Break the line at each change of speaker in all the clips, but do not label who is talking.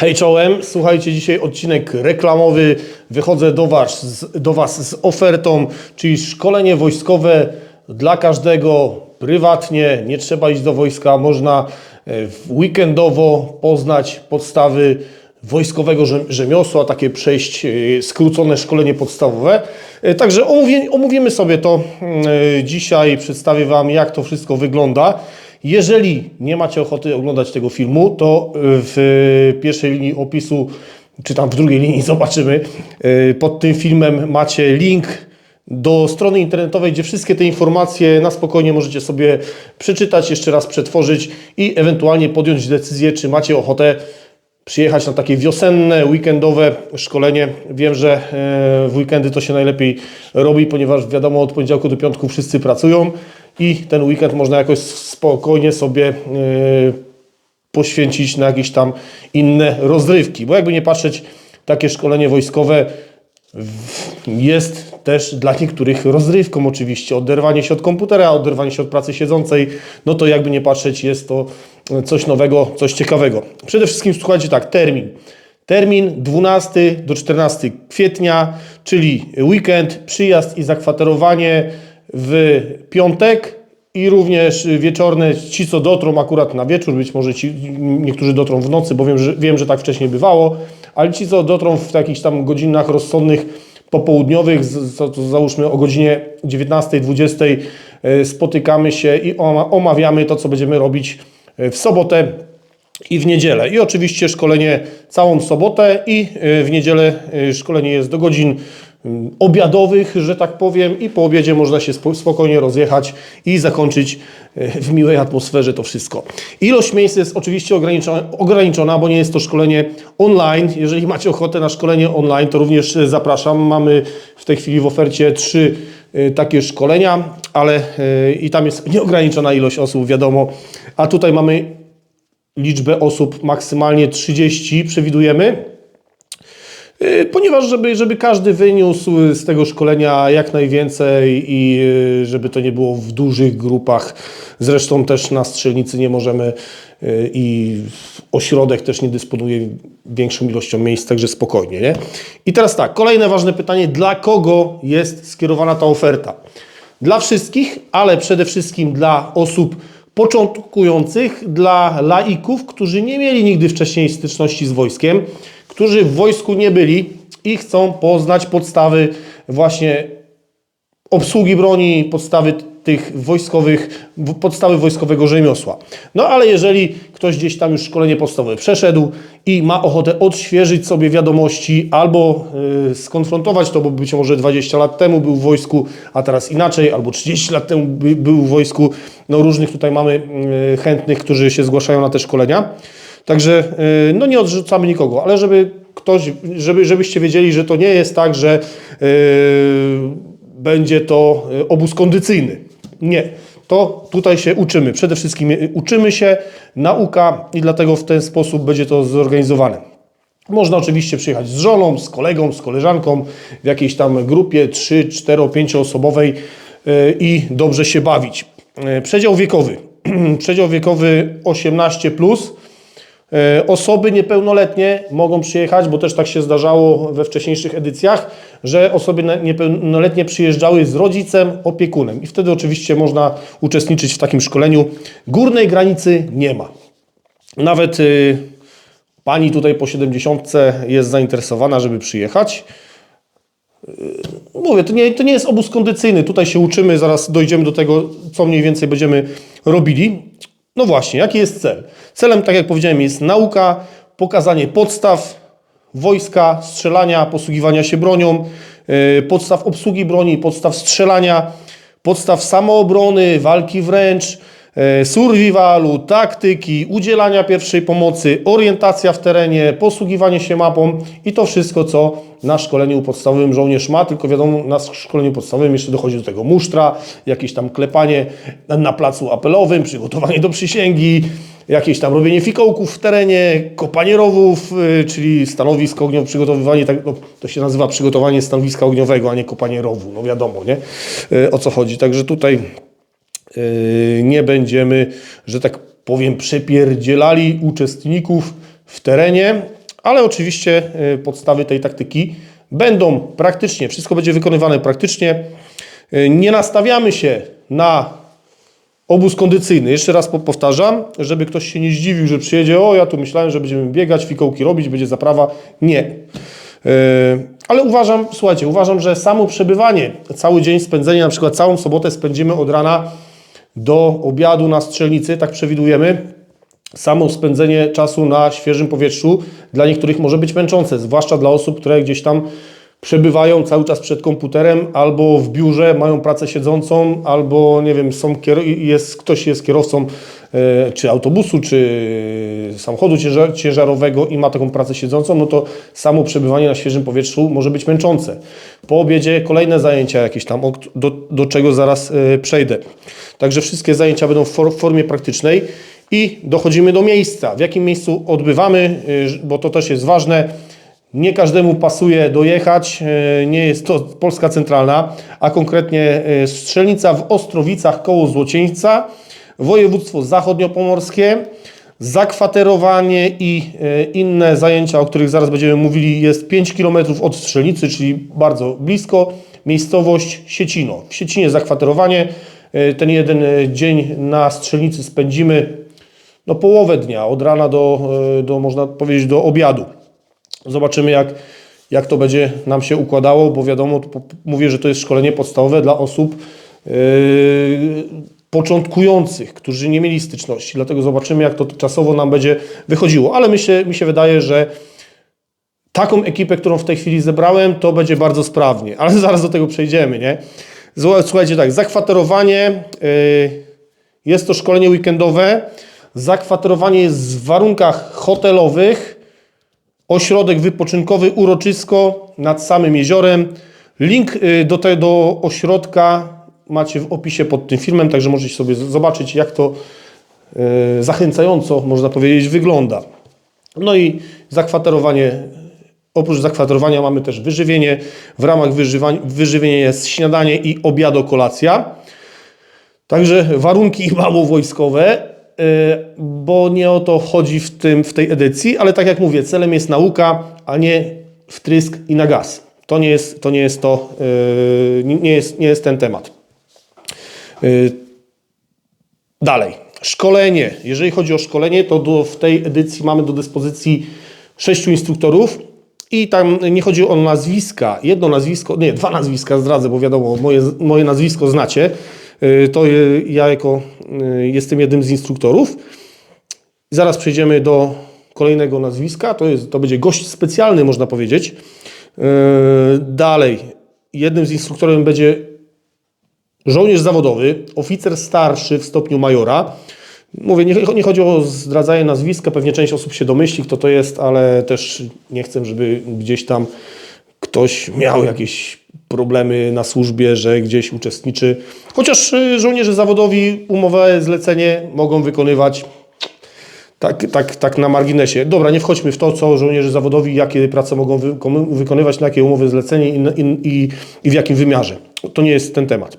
Hej czołem, słuchajcie, dzisiaj odcinek reklamowy. Wychodzę do was, z, do was z ofertą, czyli szkolenie wojskowe dla każdego, prywatnie, nie trzeba iść do wojska, można e, weekendowo poznać podstawy wojskowego rze- rzemiosła, takie przejść e, skrócone szkolenie podstawowe. E, Także omówi, omówimy sobie to dzisiaj, przedstawię Wam jak to wszystko wygląda. Jeżeli nie macie ochoty oglądać tego filmu, to y, w pierwszej linii opisu, czy tam w drugiej linii zobaczymy, y, pod tym filmem macie link do strony internetowej, gdzie wszystkie te informacje na spokojnie możecie sobie przeczytać, jeszcze raz przetworzyć i ewentualnie podjąć decyzję, czy macie ochotę przyjechać na takie wiosenne, weekendowe szkolenie. Wiem, że w weekendy to się najlepiej robi, ponieważ wiadomo, od poniedziałku do piątku wszyscy pracują i ten weekend można jakoś spokojnie sobie e, poświęcić na jakieś tam inne rozrywki. Bo jakby nie patrzeć, takie szkolenie wojskowe jest też dla niektórych rozrywką oczywiście. Oderwanie się od komputera, oderwanie się od pracy siedzącej, no to jakby nie patrzeć, jest to coś nowego, coś ciekawego. Przede wszystkim słuchajcie tak, termin. Termin 12 do 14 kwietnia, czyli weekend, przyjazd i zakwaterowanie w piątek i również wieczorne, ci co dotrą akurat na wieczór, być może ci, niektórzy dotrą w nocy, bo wiem, że, wiem, że tak wcześniej bywało, ale ci co dotrą w jakichś tam godzinach rozsądnych, popołudniowych, co, co załóżmy o godzinie 19-20 e, spotykamy się i oma- omawiamy to, co będziemy robić e, w sobotę i w niedzielę. I oczywiście szkolenie całą sobotę i y, w niedzielę szkolenie jest do godzin obiadowych, że tak powiem, i po obiedzie można się spo- spokojnie rozjechać i zakończyć y, w miłej atmosferze to wszystko. Ilość miejsc jest oczywiście ograniczona, bo nie jest to szkolenie online. Jeżeli macie ochotę na szkolenie online, to również y, zapraszam. Mamy w tej chwili w ofercie trzy y, takie szkolenia, ale i tam jest nieograniczona ilość osób, wiadomo. A tutaj mamy liczbę osób maksymalnie 30 przewidujemy. Yy, Ponieważ, żeby, żeby każdy wyniósł z tego szkolenia jak najwięcej i yy, żeby to nie było w dużych grupach. Zresztą też na strzelnicy nie możemy yy, i ośrodek też nie dysponuje większą ilością miejsc, także spokojnie. Nie? I teraz tak, kolejne ważne pytanie, dla kogo jest skierowana ta oferta? Dla wszystkich, ale przede wszystkim dla osób początkujących, dla laików, którzy nie mieli nigdy wcześniej styczności z wojskiem, którzy w wojsku nie byli i chcą poznać podstawy właśnie obsługi broni, podstawy tych wojskowych, podstawy wojskowego rzemiosła. No ale jeżeli ktoś gdzieś tam już szkolenie podstawowe przeszedł i ma ochotę odświeżyć sobie wiadomości albo y, skonfrontować to, bo być może 20 lat temu był w wojsku, a teraz inaczej, albo 30 lat temu by, był w wojsku, no różnych tutaj mamy y, chętnych, którzy się zgłaszają na te szkolenia. Także y, no nie odrzucamy nikogo, ale żeby ktoś, żeby, żebyście wiedzieli, że to nie jest tak, że y, będzie to y, obóz kondycyjny. Nie. To tutaj się uczymy. Przede wszystkim uczymy się, nauka i dlatego w ten sposób będzie to zorganizowane. Można oczywiście przyjechać z żoną, z kolegą, z koleżanką w jakiejś tam grupie 3, 4, 5 osobowej i dobrze się bawić. Przedział wiekowy. Przedział wiekowy 18 plus. E, Osoby niepełnoletnie mogą przyjechać, bo też tak się zdarzało we wcześniejszych edycjach, że osoby niepełnoletnie przyjeżdżały z rodzicem, opiekunem i wtedy oczywiście można uczestniczyć w takim szkoleniu. Górnej granicy nie ma. Nawet y, pani tutaj po 70 jest zainteresowana, żeby przyjechać. Mówię, to nie, to nie jest obóz kondycyjny. Tutaj się uczymy, zaraz dojdziemy do tego, co mniej więcej będziemy robili. No właśnie, jaki jest cel? Celem, tak jak powiedziałem, jest nauka, pokazanie podstaw wojska, strzelania, posługiwania się bronią, yy, podstaw obsługi broni, podstaw strzelania, podstaw samoobrony, walki wręcz, survivalu, taktyki, udzielania pierwszej pomocy, orientacja w terenie, posługiwanie się mapą i to wszystko, co na szkoleniu podstawowym żołnierz ma, tylko wiadomo, na szkoleniu podstawowym jeszcze dochodzi do tego musztra, jakieś tam klepanie na, placu apelowym, przygotowanie do przysięgi, jakieś tam robienie fikołków w terenie, kopanie rowów, y, czyli stanowisko ogniowe, przygotowywanie, tak, no, to się nazywa przygotowanie stanowiska ogniowego, a nie kopanie rowu, no wiadomo, nie? Y, O co chodzi. Także tutaj nie będziemy, że tak powiem, przepierdzielali uczestników w terenie, ale oczywiście y, podstawy tej taktyki będą praktycznie, wszystko będzie wykonywane praktycznie. Y, Nie nastawiamy się na obóz kondycyjny. Jeszcze raz po- powtarzam, żeby ktoś się nie zdziwił, że przyjedzie, o ja tu myślałem, że będziemy biegać, fikołki robić, będzie zaprawa. Nie. Yy, Ale uważam, słuchajcie, uważam, że samo przebywanie, cały dzień spędzenie, na przykład całą sobotę spędzimy od rana do obiadu na strzelnicy, tak przewidujemy. Samo spędzenie czasu na świeżym powietrzu dla niektórych może być męczące, zwłaszcza dla osób, które gdzieś tam przebywają cały czas przed komputerem, albo w biurze mają pracę siedzącą, albo nie wiem, są jest, ktoś jest kierowcą e, czy autobusu, czy samochodu ciężar, ciężarowego i ma taką pracę siedzącą, no to samo przebywanie na świeżym powietrzu może być męczące. Po obiedzie kolejne zajęcia jakieś tam, do, do czego zaraz e, przejdę. Także wszystkie zajęcia będą w for- w formie praktycznej i dochodzimy do miejsca. W jakim miejscu odbywamy, y, bo to też jest ważne. Nie każdemu pasuje dojechać, y, nie jest to Polska Centralna, a konkretnie y, strzelnica w Ostrowicach koło Złocieńca, województwo zachodniopomorskie. Zakwaterowanie i y, inne zajęcia, o których zaraz będziemy mówili, jest 5 km od strzelnicy, czyli bardzo blisko. Miejscowość Siecino. W Siecinie zakwaterowanie. Ten jeden dzień na strzelnicy spędzimy no, połowę dnia, od rana do, do, można powiedzieć, do obiadu. Zobaczymy, jak, jak to będzie nam się układało, bo wiadomo, mówię, że to jest szkolenie podstawowe dla osób yy, początkujących, którzy nie mieli styczności. Dlatego zobaczymy, jak to czasowo nam będzie wychodziło. Ale mi się, mi się wydaje, że taką ekipę, którą w tej chwili zebrałem, to będzie bardzo sprawnie. Ale zaraz do tego przejdziemy, nie? Słuchajcie, tak, zakwaterowanie yy, jest to szkolenie weekendowe. Zakwaterowanie jest w warunkach hotelowych. Ośrodek wypoczynkowy Uroczysko nad samym jeziorem. Link y, do tego ośrodka macie w opisie pod tym filmem, także możecie sobie zobaczyć, jak to y, zachęcająco, można powiedzieć, wygląda. No i zakwaterowanie. Oprócz zakwaterowania mamy też wyżywienie. W ramach wyżywienia jest śniadanie i obiado kolacja. Także warunki mało wojskowe, bo nie o to chodzi w, tym, w tej edycji, ale tak jak mówię, celem jest nauka, a nie wtrysk i na gaz. To nie jest to, nie jest, to y, nie jest, nie jest ten temat. Y, Dalej. Szkolenie. Jeżeli chodzi o szkolenie, to do, w tej edycji mamy do dyspozycji sześciu instruktorów i tam nie chodzi o nazwiska. Jedno nazwisko, nie, dwa nazwiska zdradzę, bo wiadomo, moje, moje nazwisko znacie. Y, To y, ja jako y, jestem jednym z instruktorów. Zaraz przejdziemy do kolejnego nazwiska. To, jest, to będzie gość specjalny, można powiedzieć. Yy, Dalej. Jednym z instruktorów będzie żołnierz zawodowy, oficer starszy w stopniu majora. Mówię, nie, nie chodzi o zdradzanie nazwiska, pewnie część osób się domyśli, kto to jest, ale też nie chcę, żeby gdzieś tam ktoś miał jakieś problemy na służbie, że gdzieś uczestniczy. Chociaż y, żołnierze zawodowi umowę zlecenie mogą wykonywać tak, tak, tak na marginesie. Dobra, nie wchodźmy w to, co żołnierze zawodowi, jakie prace mogą wyko- wykonywać, na jakie umowy zlecenie i, i, i, i w jakim wymiarze. To nie jest ten temat.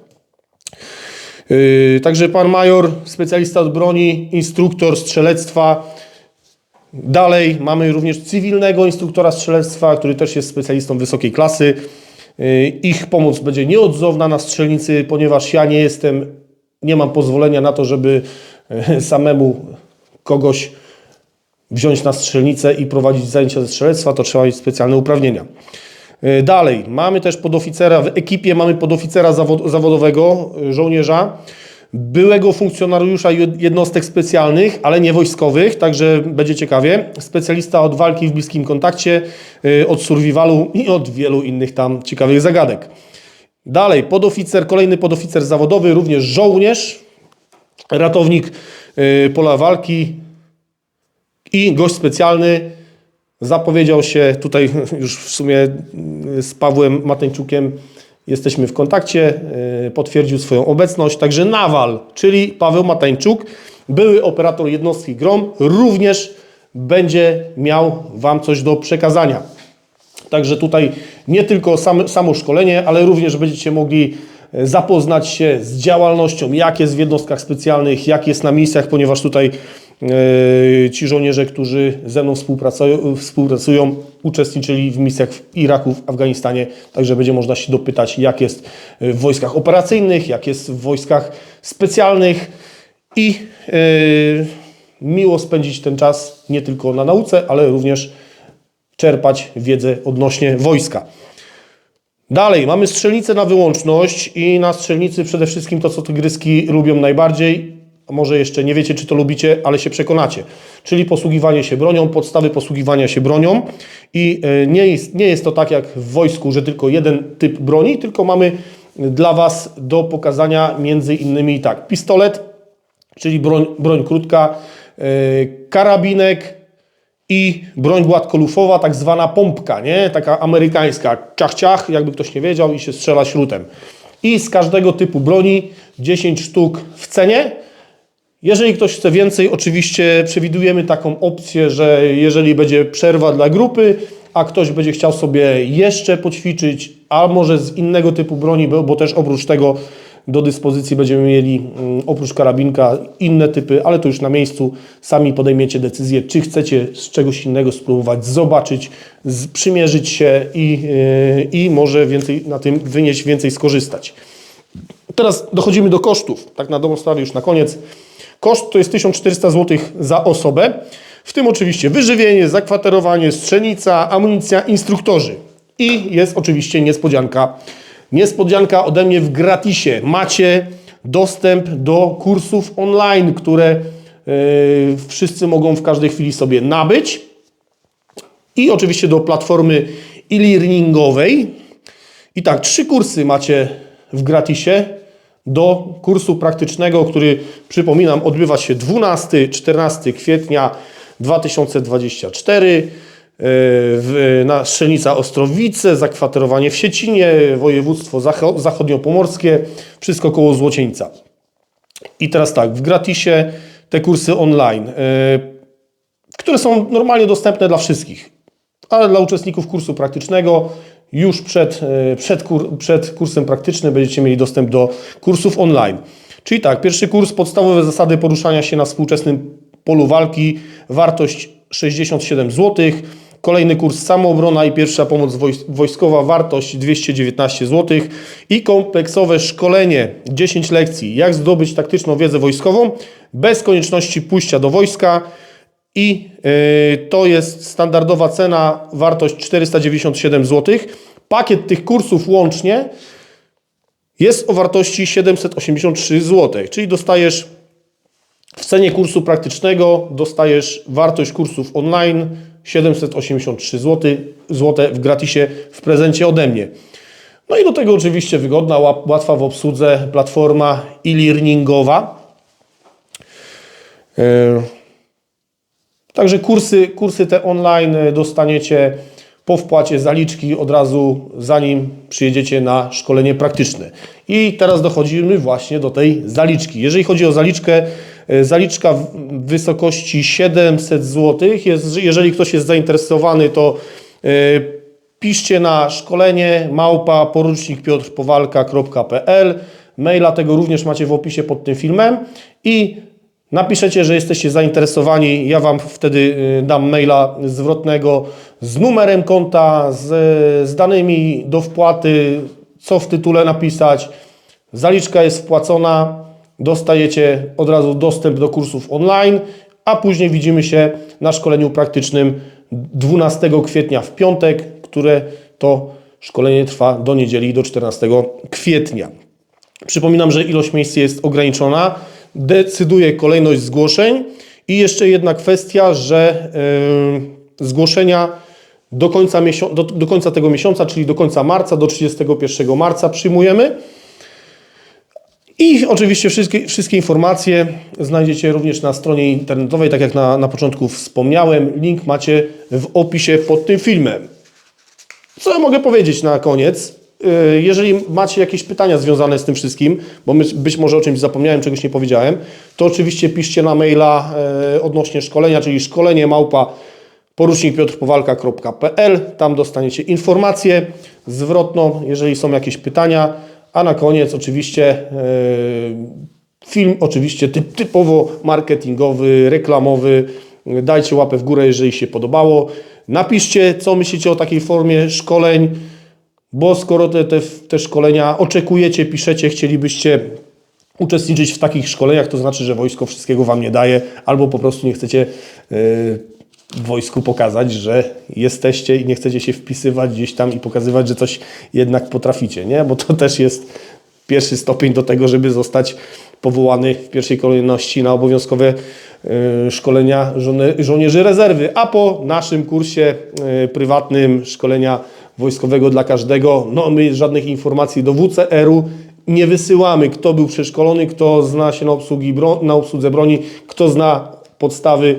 Yy, także pan major, specjalista od broni, instruktor strzelectwa. Dalej mamy również cywilnego instruktora strzelectwa, który też jest specjalistą wysokiej klasy. Yy, Ich pomoc będzie nieodzowna na strzelnicy, ponieważ ja nie jestem, nie mam pozwolenia na to, żeby e, samemu kogoś wziąć na strzelnicę i prowadzić zajęcia ze strzelectwa, to trzeba mieć specjalne uprawnienia. Yy, Dalej, mamy też podoficera, w ekipie mamy podoficera zawod, zawodowego, yy, żołnierza, byłego funkcjonariusza jed- jednostek specjalnych, ale nie wojskowych, także będzie ciekawie. Specjalista od walki w bliskim kontakcie, yy, od survivalu i od wielu innych tam ciekawych zagadek. Dalej, podoficer, kolejny podoficer zawodowy, również żołnierz, ratownik yy, pola walki i gość specjalny zapowiedział się tutaj już w sumie yy, z Pawłem Mateńczukiem jesteśmy w kontakcie, yy, potwierdził swoją obecność, także Nawal, czyli Paweł Mateńczuk, były operator jednostki GROM, również będzie miał Wam coś do przekazania. Także tutaj nie tylko same, samo szkolenie, ale również będziecie mogli e, zapoznać się z działalnością, jak jest w jednostkach specjalnych, jak jest na misjach, ponieważ tutaj e, ci żołnierze, którzy ze mną współpracują, współpracują, uczestniczyli w misjach w Iraku, w Afganistanie, także będzie można się dopytać, jak jest w wojskach operacyjnych, jak jest w wojskach specjalnych i e, miło spędzić ten czas nie tylko na nauce, ale również czerpać wiedzę odnośnie wojska. Dalej, mamy strzelnicę na wyłączność i na strzelnicy przede wszystkim to, co tygryski lubią najbardziej, a może jeszcze nie wiecie, czy to lubicie, ale się przekonacie. Czyli posługiwanie się bronią, podstawy posługiwania się bronią i e, nie jest, nie jest to tak jak w wojsku, że tylko jeden typ broni, tylko mamy dla Was do pokazania między innymi tak, pistolet, czyli broń, broń krótka, e, karabinek, i broń gładkolufowa, tak zwana pompka, nie? Taka amerykańska, ciach, ciach, jakby ktoś nie wiedział i się strzela śrutem. I z każdego typu broni 10 sztuk w cenie. Jeżeli ktoś chce więcej, oczywiście przewidujemy taką opcję, że jeżeli będzie przerwa dla grupy, a ktoś będzie chciał sobie jeszcze poćwiczyć, a może z innego typu broni, bo, też oprócz tego do dyspozycji będziemy mieli mm, oprócz karabinka inne typy, ale to już na miejscu sami podejmiecie decyzję, czy chcecie z czegoś innego spróbować, zobaczyć, przymierzyć się i, yy, i może więcej na tym wynieść, więcej skorzystać. Teraz dochodzimy do kosztów. Tak na dobrą sprawę już na koniec. Koszt to jest 1400 zł za osobę. W tym oczywiście wyżywienie, zakwaterowanie, strzelnica, amunicja, instruktorzy. I jest oczywiście niespodzianka Niespodzianka ode mnie w gratisie. Macie dostęp do kursów online, które yy, wszyscy mogą w każdej chwili sobie nabyć. I oczywiście do platformy e-learningowej. I tak, trzy kursy macie w gratisie do kursu praktycznego, który przypominam odbywa się 12-14 kwietnia 2024 w, na Strzelnica Ostrowice, zakwaterowanie w Siecinie, województwo zachodniopomorskie, wszystko koło Złocieńca. I teraz tak, w gratisie te kursy online, y, które są normalnie dostępne dla wszystkich, ale dla uczestników kursu praktycznego już przed, y, przed, kur, przed kursem praktycznym będziecie mieli dostęp do kursów online. Czyli tak, pierwszy kurs podstawowe zasady poruszania się na współczesnym polu walki, wartość 67 zł. Kolejny kurs samoobrona i pierwsza pomoc wojskowa, wartość 219 zł i kompleksowe szkolenie 10 lekcji, jak zdobyć taktyczną wiedzę wojskową bez konieczności pójścia do wojska i yy, to jest standardowa cena, wartość 497 zł. Pakiet tych kursów łącznie jest o wartości 783 zł, czyli dostajesz w cenie kursu praktycznego dostajesz wartość kursów online 783 zł, zł w gratisie w prezencie ode mnie. No i do tego oczywiście wygodna, łatwa w obsłudze platforma e-learningowa. E, także kursy, kursy te online dostaniecie po wpłacie zaliczki od razu, zanim przyjedziecie na szkolenie praktyczne. I teraz dochodzimy właśnie do tej zaliczki. Jeżeli chodzi o zaliczkę, E, zaliczka w wysokości 700 zł. Jest, jeżeli ktoś jest zainteresowany, to e, piszcie na szkolenie małpa porucznik piotrpowalka.pl. Maila tego również macie w opisie pod tym filmem i napiszecie, że jesteście zainteresowani. Ja Wam wtedy e, dam maila zwrotnego z numerem konta, z, z danymi do wpłaty, co w tytule napisać. Zaliczka jest wpłacona dostajecie od razu dostęp do kursów online, a później widzimy się na szkoleniu praktycznym 12 kwietnia w piątek, które to szkolenie trwa do niedzieli do 14 kwietnia. Przypominam, że ilość miejsc jest ograniczona, decyduje kolejność zgłoszeń i jeszcze jedna kwestia, że yy, zgłoszenia do końca, do, do końca tego miesiąca, czyli do końca marca, do 31 marca przyjmujemy. I oczywiście wszystkie, wszystkie informacje znajdziecie również na stronie internetowej, tak jak na, na początku wspomniałem. Link macie w opisie pod tym filmem. Co ja mogę powiedzieć na koniec? Y, jeżeli macie jakieś pytania związane z tym wszystkim, bo być może o czymś zapomniałem, czegoś nie powiedziałem, to oczywiście piszcie na maila y, odnośnie szkolenia, czyli szkolenie małpa porucznikpiotrpowalka.pl. Tam dostaniecie informację zwrotną, jeżeli są jakieś pytania. A na koniec oczywiście Film oczywiście typ, typowo marketingowy, reklamowy. Dajcie łapę w górę, jeżeli się podobało. Napiszcie, co myślicie o takiej formie szkoleń, bo skoro te, te, te szkolenia oczekujecie, piszecie, chcielibyście uczestniczyć w takich szkoleniach, to znaczy, że wojsko wszystkiego Wam nie daje, albo po prostu nie chcecie yy, wojsku pokazać, że jesteście i nie chcecie się wpisywać gdzieś tam i pokazywać, że coś jednak potraficie, nie? Bo to też jest pierwszy stopień do tego, żeby zostać powołany w pierwszej kolejności na obowiązkowe y, szkolenia żone- żołnierzy rezerwy, a po naszym kursie y, prywatnym szkolenia wojskowego dla każdego, no my żadnych informacji do WCR-u nie wysyłamy, kto był przeszkolony, kto zna się na, obsługi na obsłudze broni, kto zna podstawy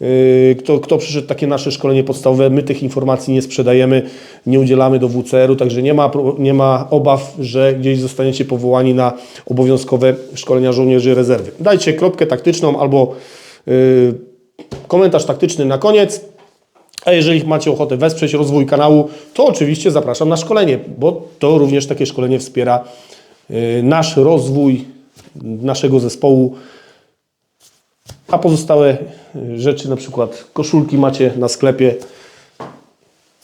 Yy, kto, kto przyszedł takie nasze szkolenie podstawowe, my tych informacji nie sprzedajemy, nie udzielamy do WCR-u, także nie ma, nie ma obaw, że gdzieś zostaniecie powołani na obowiązkowe szkolenia żołnierzy rezerwy. Dajcie kropkę taktyczną albo yy, komentarz taktyczny na koniec. A jeżeli macie ochotę wesprzeć rozwój kanału, to oczywiście zapraszam na szkolenie, bo to również takie szkolenie wspiera yy, nasz rozwój naszego zespołu a pozostałe y, rzeczy, na przykład koszulki macie na sklepie.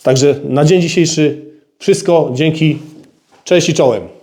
Także na dzień dzisiejszy wszystko. Dzięki. Cześć i czołem.